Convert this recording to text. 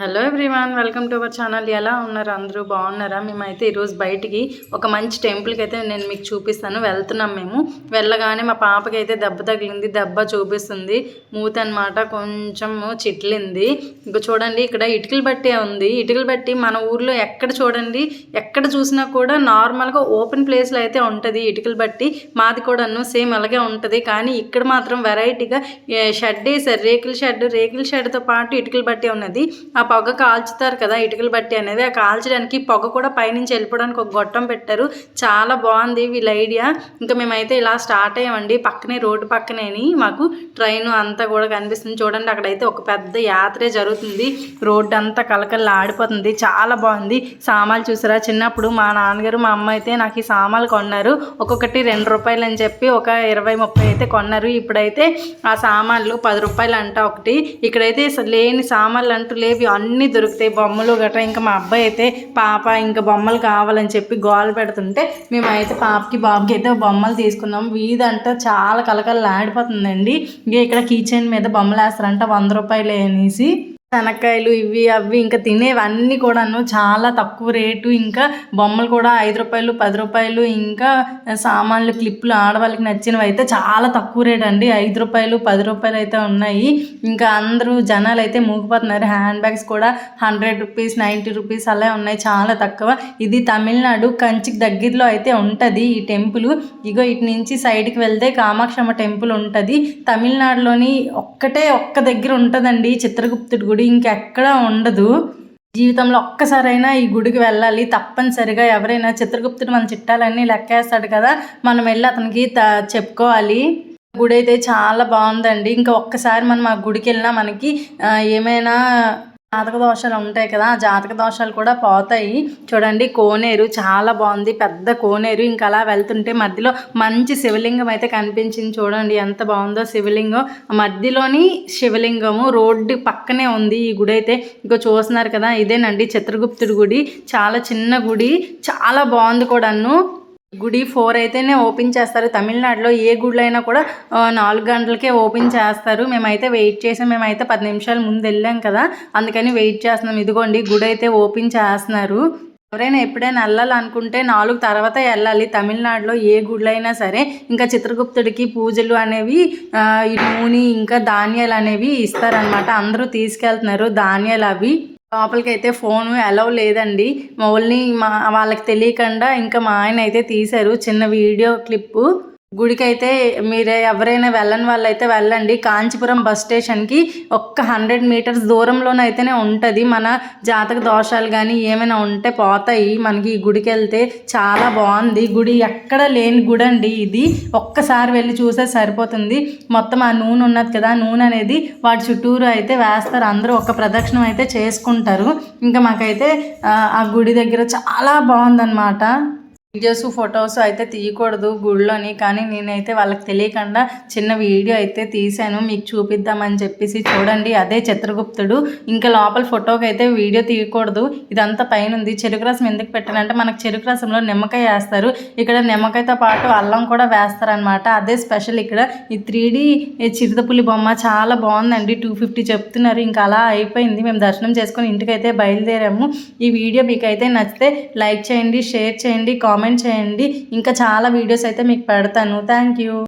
Hello everyone welcome to our channel ఎలా ఉన్నారు అందరూ? బాగున్నారా? మేమైతే ఈరోజు బయటికి ఒక మంచి టెంపుల్కి అయితే నేను మీకు చూపిస్తాను. వెళ్తున్నాం మేము. వెళ్ళగానే మా పాపకి అయితే దెబ్బ తగిలింది. దెబ్బ చూపిస్తుంది. మూత అనమాట కొంచెం చిట్లింది. ఇంకా చూడండి ఇక్కడ ఇటుకలు బట్టి ఉంది. ఇటుకలు బట్టి మన ఊర్లో ఎక్కడ చూడండి ఎక్కడ చూసినా కూడా నార్మల్గా ఓపెన్ ప్లేస్లో అయితే ఉంటుంది ఇటుకలు బట్టి. మాది కూడాను సేమ్ అలాగే ఉంటుంది. కానీ ఇక్కడ మాత్రం వెరైటీగా షెడ్ వేసారు రేకుల షెడ్ రేకుల షెడ్తో పాటు ఇటుకలు బట్టి ఉన్నది. పొగ కాల్చుతారు కదా ఇటుకలు బట్టి అనేది. ఆ కాల్చడానికి పొగ కూడా పైనుంచి వెళ్ళిపోవడానికి ఒక గొట్టం పెట్టారు. చాలా బాగుంది వీళ్ళ ఐడియా. ఇంకా మేమైతే ఇలా స్టార్ట్ అయ్యామండి. పక్కనే రోడ్డు పక్కనేని మాకు ట్రైన్ అంతా కూడా కనిపిస్తుంది. చూడండి అక్కడైతే ఒక పెద్ద యాత్రే జరుగుతుంది. రోడ్డు అంతా కలకల్లా ఆడిపోతుంది. చాలా బాగుంది. సామాన్లు చూసారా? చిన్నప్పుడు మా నాన్నగారు మా అమ్మ అయితే నాకు ఈ సామాన్లు కొన్నారు. ఒక్కొక్కటి రెండు రూపాయలు అని చెప్పి ఒక ఇరవై ముప్పై అయితే కొన్నారు. ఇప్పుడైతే ఆ సామాన్లు పది రూపాయలు అంట ఒకటి. ఇక్కడైతే లేని సామాన్లు అంటూ లేవి. అన్నీ దొరుకుతాయి బొమ్మలు గట్రా. ఇంకా మా అబ్బాయి అయితే పాప ఇంకా బొమ్మలు కావాలని చెప్పి గోల పెడుతుంటే మేమైతే పాపకి బాబుకి అయితే బొమ్మలు తీసుకున్నాం. వీధి చాలా కలకలు ఆడిపోతుందండి ఇంకా ఇక్కడ కిచెన్ మీద బొమ్మలు వేస్తారంట వంద రూపాయలు అనేసి. శనక్కాయలు ఇవి అవి ఇంకా తినేవన్నీ కూడాను చాలా తక్కువ రేటు. ఇంకా బొమ్మలు కూడా ఐదు రూపాయలు పది రూపాయలు ఇంకా సామాన్లు క్లిప్పులు ఆడవాళ్ళకి నచ్చినవి అయితే చాలా తక్కువ రేట్ అండి. ఐదు రూపాయలు పది రూపాయలు అయితే ఉన్నాయి. ఇంకా అందరూ జనాలు అయితే మూగిపోతున్నారు హ్యాండ్ బ్యాగ్స్ కూడా హండ్రెడ్ రూపీస్ నైంటీ రూపీస్ అలా ఉన్నాయి. చాలా తక్కువ. ఇది తమిళనాడు కంచికి దగ్గరలో అయితే ఉంటుంది ఈ టెంపుల్. ఇగో ఇటు నుంచి సైడ్కి వెళ్తే కామాక్షమ్మ టెంపుల్ ఉంటుంది. తమిళనాడులోని ఒక్కటే ఒక్క దగ్గర ఉంటుందండి చిత్రగుప్తుడి గుడి. గుడి ఇంకెక్కడ ఉండదు. జీవితంలో ఒక్కసారైనా ఈ గుడికి వెళ్ళాలి. తప్పనిసరిగా ఎవరైనా చిత్రగుప్తుడు మన చిట్టాలన్నీ లెక్కేస్తాడు కదా. మనం వెళ్ళి అతనికి త చెప్పుకోవాలి. గుడి అయితే చాలా బాగుందండి. ఇంకా ఒక్కసారి మనం ఆ గుడికి వెళ్ళినా మనకి ఏమైనా జాతక దోషాలు ఉంటాయి కదా ఆ జాతక దోషాలు కూడా పోతాయి. చూడండి కోనేరు చాలా బాగుంది. పెద్ద కోనేరు. ఇంకా అలా వెళ్తుంటే మధ్యలో మంచి శివలింగం అయితే కనిపించింది చూడండి. ఎంత బాగుందో శివలింగం. మధ్యలోని శివలింగము రోడ్డు పక్కనే ఉంది ఈ గుడి అయితే. ఇంకో చూస్తున్నారు కదా ఇదేనండి చిత్రగుప్తుడి గుడి. చాలా చిన్న గుడి. చాలా బాగుంది కూడాను. గుడి ఫోర్ అయితేనే ఓపెన్ చేస్తారు. తమిళనాడులో ఏ గుడిలో అయినా కూడా నాలుగు గంటలకే ఓపెన్ చేస్తారు. మేమైతే వెయిట్ చేసాం. మేమైతే పది నిమిషాలు ముందు వెళ్ళాం కదా. అందుకని వెయిట్ చేస్తున్నాం. ఇదిగోండి గుడి అయితే ఓపెన్ చేస్తున్నారు. ఎవరైనా ఎప్పుడైనా వెళ్ళాలనుకుంటే నాలుగు తర్వాత వెళ్ళాలి. తమిళనాడులో ఏ గుళ్ళైనా సరే ఇంకా చిత్రగుప్తుడికి పూజలు అనేవి ఈ నూనె ఇంకా ధాన్యాలు అనేవి ఇస్తారనమాట అందరూ తీసుకెళ్తున్నారు ధాన్యాలు అవి. లోపలికి అయితే ఫోన్ అలౌ లేదండి. ఓన్లీ మా వాళ్ళకి తెలియకుండా ఇంకా మా ఆయన అయితే తీశారు చిన్న వీడియో క్లిప్పు. గుడికి అయితే మీరు ఎవరైనా వెళ్ళని వాళ్ళైతే వెళ్ళండి. కాంచీపురం బస్ స్టేషన్కి ఒక్క హండ్రెడ్ మీటర్స్ దూరంలోనైతేనే ఉంటుంది. మన జాతక దోషాలు కానీ ఏమైనా ఉంటే పోతాయి. మనకి ఈ గుడికి వెళ్తే చాలా బాగుంది. గుడి ఎక్కడ లేని గుడి అండి ఇది. ఒక్కసారి వెళ్ళి చూసే సరిపోతుంది. మొత్తం ఆ నూనె ఉన్నది కదా నూనె అనేది వాటి చుట్టూరు అయితే వేస్తారు. అందరూ ఒక ప్రదక్షిణం అయితే చేసుకుంటారు. ఇంకా మాకైతే ఆ గుడి దగ్గర చాలా బాగుందన్నమాట. వీడియోస్ ఫొటోస్ అయితే తీయకూడదు గుళ్ళోని. కానీ నేనైతే వాళ్ళకి తెలియకుండా చిన్న వీడియో అయితే తీశాను. మీకు చూపిద్దామని చెప్పేసి చూడండి. అదే చిత్రగుప్తుడు. ఇంకా లోపల ఫోటోకి అయితే వీడియో తీయకూడదు. ఇదంతా పైన ఉంది. చెరుకు రసం ఎందుకు పెట్టానంటే మనకు చెరుకు రసంలో నిమ్మకాయ వేస్తారు. ఇక్కడ నిమ్మకాయతో పాటు అల్లం కూడా వేస్తారనమాట అదే స్పెషల్ ఇక్కడ. ఈ త్రీ డి చిరుతపులి బొమ్మ చాలా బాగుందండి. టూ ఫిఫ్టీ చెప్తున్నారు. ఇంకా అలా అయిపోయింది. మేము దర్శనం చేసుకొని ఇంటికైతే బయలుదేరాము. ఈ వీడియో మీకు అయితే నచ్చితే లైక్ చేయండి షేర్ చేయండి కామెంట్ కామెంట్ చేయండి. ఇంకా చాలా వీడియోస్ అయితే మీకు పెడతాను. Thank you.